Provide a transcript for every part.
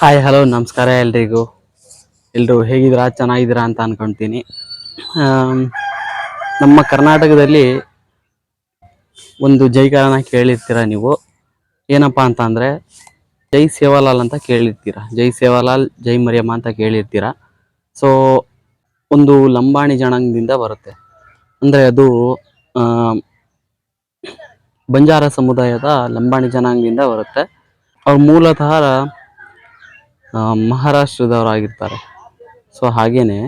Hi hello ನಮಸ್ಕಾರ ಎಲ್ರಿಗೂ. ಎಲ್ಲರೂ ಹೇಗಿದ್ದೀರಾ? ಚೆನ್ನಾಗಿದ್ದೀರಾ ಅಂತ ಆಮ್, ನಮ್ಮ ಕರ್ನಾಟಕದಲ್ಲಿ ಒಂದು ಜೈಕಾರನ ಕೇಳಿರ್ತೀರ ನೀವು? ಏನಪ್ಪಾ ಅಂತ ಅಂದ್ರೆ ಜೈ ಸೇವಾಲಾಲ್ ಅಂತ ಕೇಳಿರ್ತೀರ? ಜೈ ಸೇವಾಲಾಲ್ ಜೈ ಮರಿಯಮ್ಮ ಅಂತ ಕೇಳಿರ್ತೀರ? ಸೊ ಒಂದು ಲಂಬಾಣಿ ಜನಾಂಗದಿಂದ ಬರುತ್ತೆ. ಅಂದ್ರೆ ಅದು ಬಂಜಾರ ಸಮುದಾಯದ ಲಂಬಾಣಿ ಜನಾಂಗದಿಂದ ಬರುತ್ತೆ. ಅವ್ರು ಮೂಲತಃ ಮಹಾರಾಷ್ಟ್ರದವರಾಗಿರ್ತಾರೆ. ಸೊ ಹಾಗೇನೆ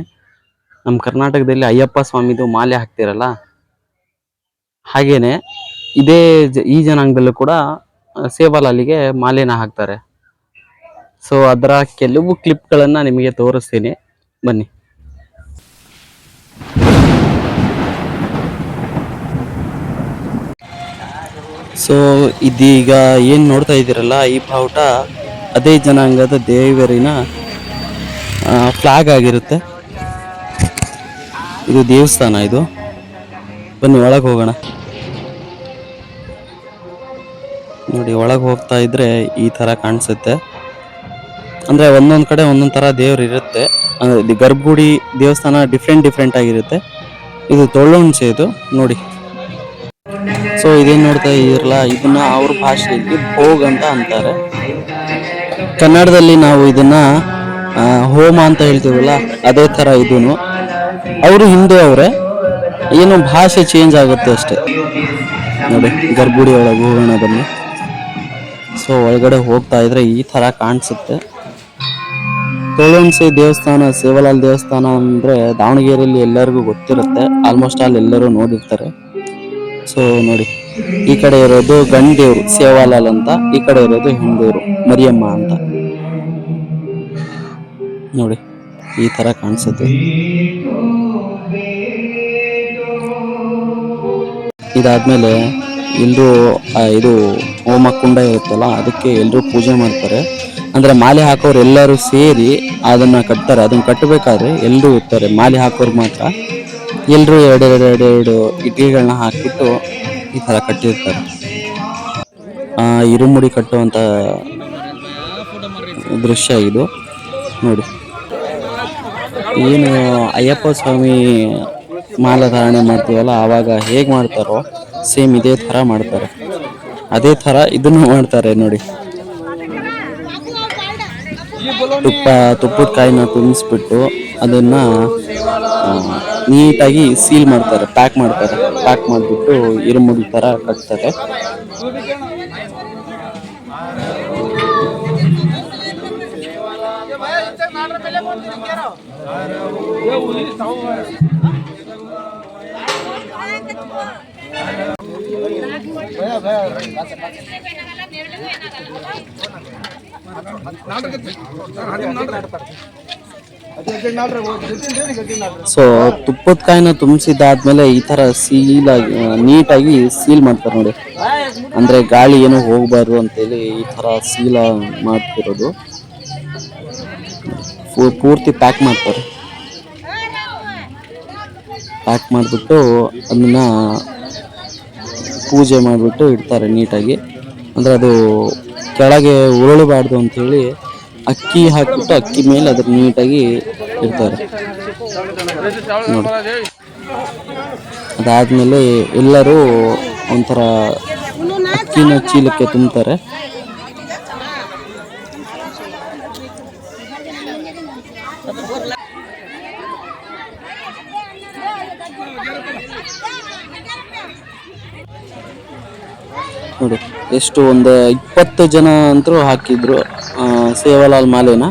ನಮ್ಮ ಕರ್ನಾಟಕದಲ್ಲಿ ಅಯ್ಯಪ್ಪ ಸ್ವಾಮಿದು ಮಾಲೆ ಹಾಕ್ತಿರಲ್ಲ? ಹಾಗೇನೆ ಇದೇ ಈ ಜನಾಂಗದಲ್ಲೂ ಕೂಡ ಸೇವಾಲಾಲಿಗೆ ಮಾಲೆನ ಹಾಕ್ತಾರೆ. ಸೊ ಅದರ ಕೆಲವು ಕ್ಲಿಪ್ಗಳನ್ನು ನಿಮಗೆ ತೋರಿಸ್ತೀನಿ. ಬನ್ನಿ. ಸೊ ಇದೀಗ ಏನು ನೋಡ್ತಾ ಇದ್ದೀರಲ್ಲ, ಈ ಬಾವುಟ ಅದೇ ಜನಾಂಗದ ದೇವರಿನ ಫ್ಲಾಗ್ ಆಗಿರುತ್ತೆ. ಇದು ದೇವಸ್ಥಾನ ಇದು. ಬನ್ನಿ, ಒಳಗೆ ಹೋಗೋಣ. ನೋಡಿ, ಒಳಗೆ ಹೋಗ್ತಾ ಇದ್ರೆ ಈ ಥರ ಕಾಣಿಸುತ್ತೆ. ಅಂದರೆ ಒಂದೊಂದು ಕಡೆ ಒಂದೊಂದು ಥರ ದೇವ್ರು ಇರುತ್ತೆ. ಅಂದರೆ ಗರ್ಭಗುಡಿ ದೇವಸ್ಥಾನ ಡಿಫ್ರೆಂಟ್ ಡಿಫ್ರೆಂಟ್ ಆಗಿರುತ್ತೆ. ಇದು ತೊಳ್ಳೊಣ್ಸೆ ಇದು, ನೋಡಿ. ಸೊ ಇದೇನು ನೋಡ್ತಾ ಇರಲ್ಲ ಇದನ್ನ ಅವ್ರ ಭಾಷೆಯಲ್ಲಿ ಭೋಗ್ ಅಂತ ಅಂತಾರೆ. ಕನ್ನಡದಲ್ಲಿ ನಾವು ಇದನ್ನ ಹೋಮ ಅಂತ ಹೇಳ್ತೀವಲ್ಲ, ಅದೇ ತರ ಇದೂ ಅವರು ಹಿಂದೂ ಅವರೇ. ಏನು ಭಾಷೆ ಚೇಂಜ್ ಆಗುತ್ತೆ ಅಷ್ಟೇ. ನೋಡಿ ಗರ್ಭುಡಿ ಒಳಗೆ ಹೋಗೋಣ ಬನ್ನಿ. ಸೊ ಒಳಗಡೆ ಹೋಗ್ತಾ ಇದ್ರೆ ಈ ತರ ಕಾಣಿಸುತ್ತೆ. ತೋಳಣಸೆ ದೇವಸ್ಥಾನ, ಸೇವಲಾಲ್ ದೇವಸ್ಥಾನ ಅಂದ್ರೆ ದಾವಣಗೆರೆಯಲ್ಲಿ ಎಲ್ಲರಿಗೂ ಗೊತ್ತಿರುತ್ತೆ. ಆಲ್ಮೋಸ್ಟ್ ಆಲ್ ಎಲ್ಲರೂ ನೋಡಿರ್ತಾರೆ. ಸೊ ನೋಡಿ. ಈ ಕಡೆ ಇರೋದು ಗಂಡೇವ್ರು, ಸೇವಾಲಾಲ್ ಅಂತ, ಈ ಕಡೆ ಇರೋದು ಹೆಂಡೂರು ಮರಿಯಮ್ಮ ಅಂತ. ನೋಡಿ, ಈ ತರ ಕಾಣಿಸುತ್ತೆ. ಇದಾದ್ಮೇಲೆ ಎಲ್ಲರೂ ಇದು ಹೋಮ ಕುಂಡ ಇರುತ್ತಲ್ಲ, ಅದಕ್ಕೆ ಎಲ್ಲರೂ ಪೂಜೆ ಮಾಡ್ತಾರೆ. ಅಂದ್ರೆ ಮಾಲೆ ಹಾಕೋರು ಎಲ್ಲರೂ ಸೇರಿ ಅದನ್ನ ಕಟ್ತಾರೆ. ಅದನ್ನ ಕಟ್ಟಬೇಕಾದ್ರೆ ಎಲ್ಲರೂ ಇರ್ತಾರೆ ಮಾಲೆ ಹಾಕೋರು ಮಾತ್ರ. ಎಲ್ಲರೂ ಎರಡೆರಡೆರಡೆರಡು ಎರಡು ಎರಡು ಎರಡು ಇಟ್ಟಿಗೆಗಳನ್ನ ಹಾಕ್ಬಿಟ್ಟು ಈ ತರ ಕಟ್ಟಿರ್ತಾರೆ. ಆ, ಇರುಮುಡಿ ಕಟ್ಟುವಂಥ ದೃಶ್ಯ ಇದು. ನೋಡಿ. ಏನು ಅಯ್ಯಪ್ಪ ಸ್ವಾಮಿ ಮಾಲಾಧಾರಣೆ ಮಾಡ್ತೀವಲ್ಲ, ಆವಾಗ ಹೇಗೆ ಮಾಡ್ತಾರೋ, ಸೇಮ್ ಇದೇ ತರ ಮಾಡ್ತಾರೆ. ಅದೇ ತರ ಇದನ್ನು ಮಾಡ್ತಾರೆ ನೋಡಿ. ತುಪ್ಪ ತುಪ್ಪದ ಕಾಯಿನ ತುಂಬಿಸ್ಬಿಟ್ಟು ಅದನ್ನು ನೀಟಾಗಿ ಸೀಲ್ ಮಾಡ್ತಾರೆ ಪ್ಯಾಕ್ ಮಾಡ್ತಾರೆ. ಪ್ಯಾಕ್ ಮಾಡಿಬಿಟ್ಟು ಇರುಮುಡಿ ಥರ ಕಟ್ತಾರೆ. ಸೊ ತುಪ್ಪದ ಕಾಯಿನ ತುಂಬಿಸಿದಾದ್ಮೇಲೆ ಈ ತರ ಸೀಲ್ ಆಗಿ ನೀಟಾಗಿ ಸೀಲ್ ಮಾಡ್ತಾರೆ ನೋಡಿ. ಅಂದ್ರೆ ಗಾಳಿ ಏನು ಹೋಗ್ಬಾರ್ದು ಅಂತೇಳಿ ಈ ತರ ಸೀಲ್ ಮಾಡ್ತಿರೋದು. ಪೂರ್ತಿ ಪ್ಯಾಕ್ ಮಾಡ್ತಾರೆ. ಪ್ಯಾಕ್ ಮಾಡಿಬಿಟ್ಟು ಅದನ್ನ ಪೂಜೆ ಮಾಡಿಬಿಟ್ಟು ಇಡ್ತಾರೆ ನೀಟಾಗಿ ಅಂದ್ರೆ ಅದು ಕೆಳಗೆ ಉರುಳಬಾರ್ದು ಅಂತೇಳಿ ಅಕ್ಕಿ ಹಾಕಿಬಿಟ್ಟು ಅಕ್ಕಿ ಮೇಲೆ ಅದ್ರ ನೀಟಾಗಿ ಇಡ್ತಾರೆ. ನೋಡಿ. ಅದಾದ್ಮೇಲೆ ಎಲ್ಲರೂ ಒಂಥರ ಅಕ್ಕಿನ ಚೀಲಕ್ಕೆ ತುಂಬ್ತಾರೆ. ನೋಡಿ ಎಷ್ಟು ಒಂದು ಇಪ್ಪತ್ತು ಜನ ಅಂತರೂ ಹಾಕಿದ್ರು ಸೇವಾಲಾಲ್ ಮಾಲೆನ.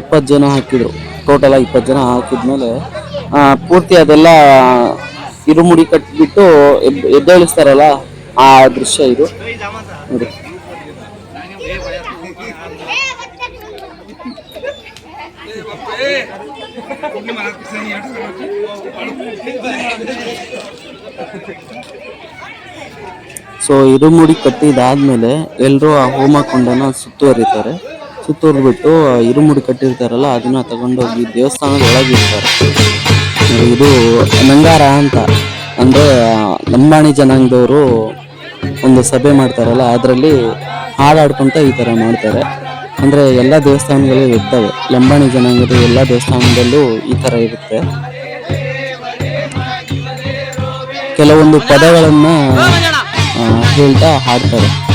ಇಪ್ಪತ್ತು ಜನ ಹಾಕಿದ್ರು. ಟೋಟಲ್ ಆಗಿ ಇಪ್ಪತ್ತು ಜನ ಹಾಕಿದ್ಮೇಲೆ ಪೂರ್ತಿ ಅದೆಲ್ಲ ಇರುಮುಡಿ ಕಟ್ಬಿಟ್ಟು ಎದ್ದೇಳಿಸ್ತಾರಲ್ಲ, ಆ ದೃಶ್ಯ ಇದು. ನೋಡಿ ಸೊ ಇರುಮುಡಿ ಕಟ್ಟಿದಾದ್ಮೇಲೆ ಎಲ್ಲರೂ ಆ ಹೋಮ ಕುಂಡನ ಸುತ್ತುವರಿತಾರೆ. ಸುತ್ತುವರಿಬಿಟ್ಟು ಇರುಮುಡಿ ಕಟ್ಟಿರ್ತಾರಲ್ಲ, ಅದನ್ನ ತಗೊಂಡೋಗಿ ದೇವಸ್ಥಾನದ ಒಳಗಿರ್ತಾರೆ ಇದು ನಂಗಾರ ಅಂತ. ಅಂದ್ರೆ ಲಂಬಾಣಿ ಜನಾಂಗದವರು ಒಂದು ಸಭೆ ಮಾಡ್ತಾರಲ್ಲ, ಅದರಲ್ಲಿ ಹಾಡಾಡ್ಕೊಂತ ಈ ತರ ಮಾಡ್ತಾರೆ. ಅಂದ್ರೆ, ಎಲ್ಲ ದೇವಸ್ಥಾನಗಳು ಇರ್ತವೆ. ಲಂಬಾಣಿ ಜನಾಂಗದ ಎಲ್ಲ ದೇವಸ್ಥಾನದಲ್ಲೂ ಈ ತರ ಇರುತ್ತೆ. ಕೆಲವೊಂದು ಪದಗಳನ್ನ சொல்லிட்டு ஹார்ட் வரும்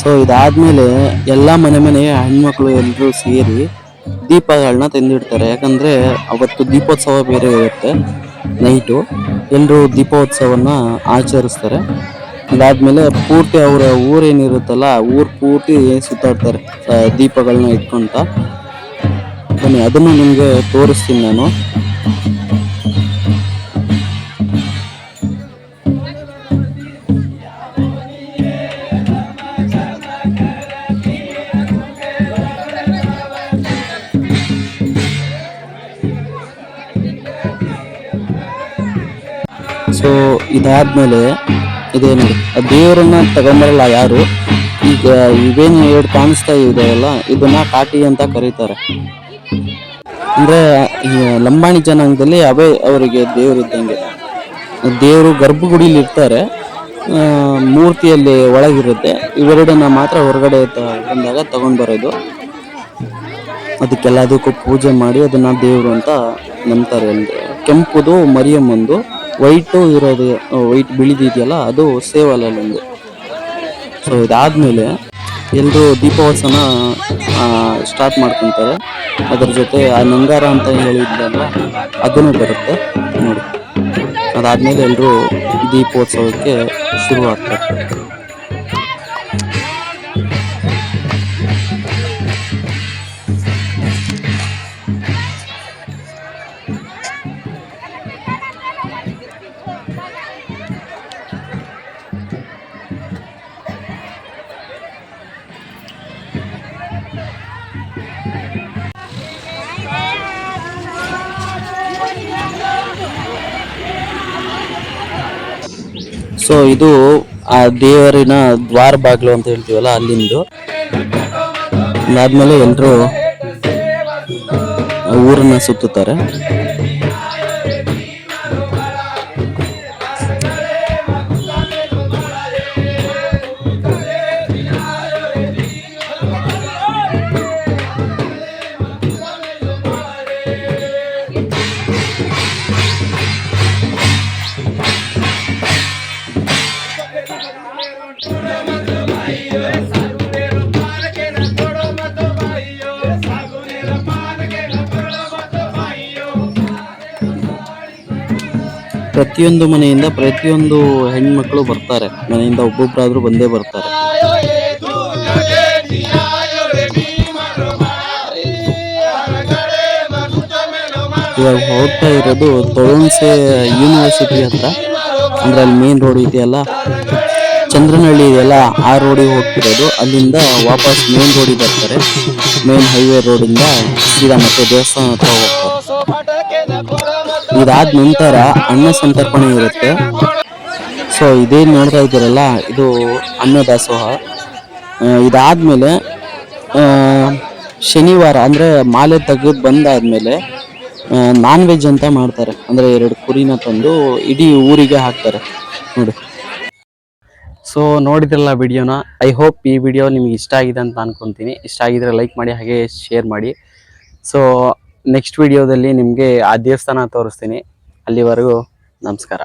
ಸೊ ಇದಾದ್ಮೇಲೆ ಎಲ್ಲ ಮನೆ ಮನೆ ಹೆಣ್ಮಕ್ಳು ಎಲ್ಲರೂ ಸೇರಿ ದೀಪಗಳನ್ನ ತಂದಿಡ್ತಾರೆ. ಯಾಕಂದ್ರೆ ಅವತ್ತು ದೀಪೋತ್ಸವ ಬೇರೆ ಇರುತ್ತೆ, ನೈಟು. ಎಲ್ಲರೂ ದೀಪೋತ್ಸವನ ಆಚರಿಸ್ತಾರೆ. ಇದಾದ್ಮೇಲೆ ಪೂರ್ತಿ ಅವರ ಊರೇನಿರುತ್ತಲ್ಲ ಊರ್ ಪೂರ್ತಿ ಸುತ್ತಾಡ್ತಾರೆ ದೀಪಗಳನ್ನ ಇಟ್ಕೊಂತ. ಬನ್ನಿ, ಅದನ್ನು ನಿಮಗೆ ತೋರಿಸ್ತೀನಿ ನಾನು. ಸೊ, ಇದಾದ್ಮೇಲೆ ಆ ದೇವರನ್ನ ತಗೊಂಬರಲ್ಲ ಯಾರು? ಈಗ ಇವೇನು ಎರಡು ಕಾಣಿಸ್ತಾ ಇದೆಯಲ್ಲ ಇದನ್ನ ಕಾಟಿ ಅಂತ ಕರೀತಾರೆ. ಅಂದ್ರೆ ಲಂಬಾಣಿ ಜನಾಂಗದಲ್ಲಿ ಅವೇ ಅವರಿಗೆ ದೇವರಿದ್ದಂಗೆ ದೇವರು ಗರ್ಭಗುಡಿಲಿ ಇರ್ತಾರೆ ಮೂರ್ತಿಯಲ್ಲಿ ಒಳಗಿರುತ್ತೆ. ಇವೆರಡನ್ನ ಮಾತ್ರ ಹೊರಗಡೆ ಬಂದಾಗ ತಗೊಂಡ್ ಬರೋದು ಅದಕ್ಕೆಲ್ಲದಕ್ಕೂ ಪೂಜೆ ಮಾಡಿ ಅದನ್ನ ದೇವರು ಅಂತ ನಂಬ್ತಾರೆ ಅಂದ್ರೆ, ಕೆಂಪುದು ಮರಿಯಮ್ಮಂದು. ವೈಟು ಇರೋದು ವೈಟ್ ಬಿಳಿದಿದೆಯಲ್ಲ ಅದು ಸೇವಲಲ್ಲೊಂದು ಸೊ ಇದಾದಮೇಲೆ ಎಲ್ಲರೂ ದೀಪೋತ್ಸವನ ಸ್ಟಾರ್ಟ್ ಮಾಡ್ಕೊತಾರೆ. ಅದ್ರ ಜೊತೆ ಆ ನಂಗಾರ ಅಂತ ಹೇಳಿದ್ರಲ್ಲ ಅದನ್ನು ಬರುತ್ತೆ, ನೋಡಿ. ಅದಾದಮೇಲೆ ಎಲ್ಲರೂ ದೀಪೋತ್ಸವಕ್ಕೆ ಶುರು ಆಗ್ತಾರೆ ಸೊ ಇದು ಆ ದೇವರಿನ ದ್ವಾರ ಬಾಗಿಲು ಅಂತ ಹೇಳ್ತೀವಲ್ಲ ಅಲ್ಲಿಂದು. ಅದಾದ್ಮೇಲೆ ಎಲ್ಲರೂ ಊರನ್ನ ಸುತ್ತುತ್ತಾರೆ. ಪ್ರತಿಯೊಂದು ಮನೆಯಿಂದ ಪ್ರತಿಯೊಂದು ಹೆಣ್ಮಕ್ಳು ಬರ್ತಾರೆ. ಮನೆಯಿಂದ ಒಬ್ಬೊಬ್ಬರಾದ್ರೂ ಬಂದೇ ಬರ್ತಾರೆ. ಇವಾಗ ಹೋಗ್ತಾ ಇರೋದು ತೊಳನ್ಸೆ ಯೂನಿವರ್ಸಿಟಿ ಹತ್ರ. ಅಂದ್ರೆ ಅಲ್ಲಿ ಮೇನ್ ರೋಡ್ ಇದೆಯಲ್ಲ? ಚಂದ್ರನಹಳ್ಳಿ ಇದೆಯಲ್ಲ? ಆ ರೋಡಿಗೆ ಹೋಗ್ತಿರೋದು. ಅಲ್ಲಿಂದ ವಾಪಸ್ ಮೇನ್ ರೋಡಿಗೆ ಬರ್ತಾರೆ. ಮೇನ್ ಹೈವೇ ರೋಡಿಂದ ಸೀದಾ ಮತ್ತೆ ದೇವಸ್ಥಾನ ಹತ್ರ ಹೋಗ್ತಾರೆ. ಇದಾದ ನಂತರ ಅನ್ನ ಸಂತರ್ಪಣೆ ಇರುತ್ತೆ. ಸೊ ಇದೇನು ನೋಡ್ತಾ ಇದ್ದೀರಲ್ಲ, ಇದು ಅನ್ನದಾಸೋಹ. ದಾಸೋಹ ಇದಾದ್ಮೇಲೆ ಶನಿವಾರ ಅಂದ್ರೆ ಮಾಲೆ ತೆಗೆದು ಬಂದಾದಮೇಲೆ ನಾನ್ ವೆಜ್ ಅಂತ ಮಾಡ್ತಾರೆ. ಅಂದರೆ ಎರಡು ಕುರಿನ ತಂದು ಇಡೀ ಊರಿಗೆ ಹಾಕ್ತಾರೆ. ನೋಡಿ. ಸೊ ನೋಡಿದ್ರಲ್ಲ ವಿಡಿಯೋನ? ಐ ಹೋಪ್ ಈ ವಿಡಿಯೋ ನಿಮ್ಗೆ ಇಷ್ಟ ಆಗಿದೆ ಅಂತ ಅನ್ಕೊತೀನಿ. ಇಷ್ಟ ಆಗಿದ್ರೆ ಲೈಕ್ ಮಾಡಿ, ಹಾಗೆ ಶೇರ್ ಮಾಡಿ. ಸೊ ನೆಕ್ಸ್ಟ್ ವಿಡಿಯೋದಲ್ಲಿ ನಿಮಗೆ ಆ ದೇವಸ್ಥಾನ ತೋರಿಸ್ತೀನಿ. ಅಲ್ಲಿವರೆಗೂ ನಮಸ್ಕಾರ.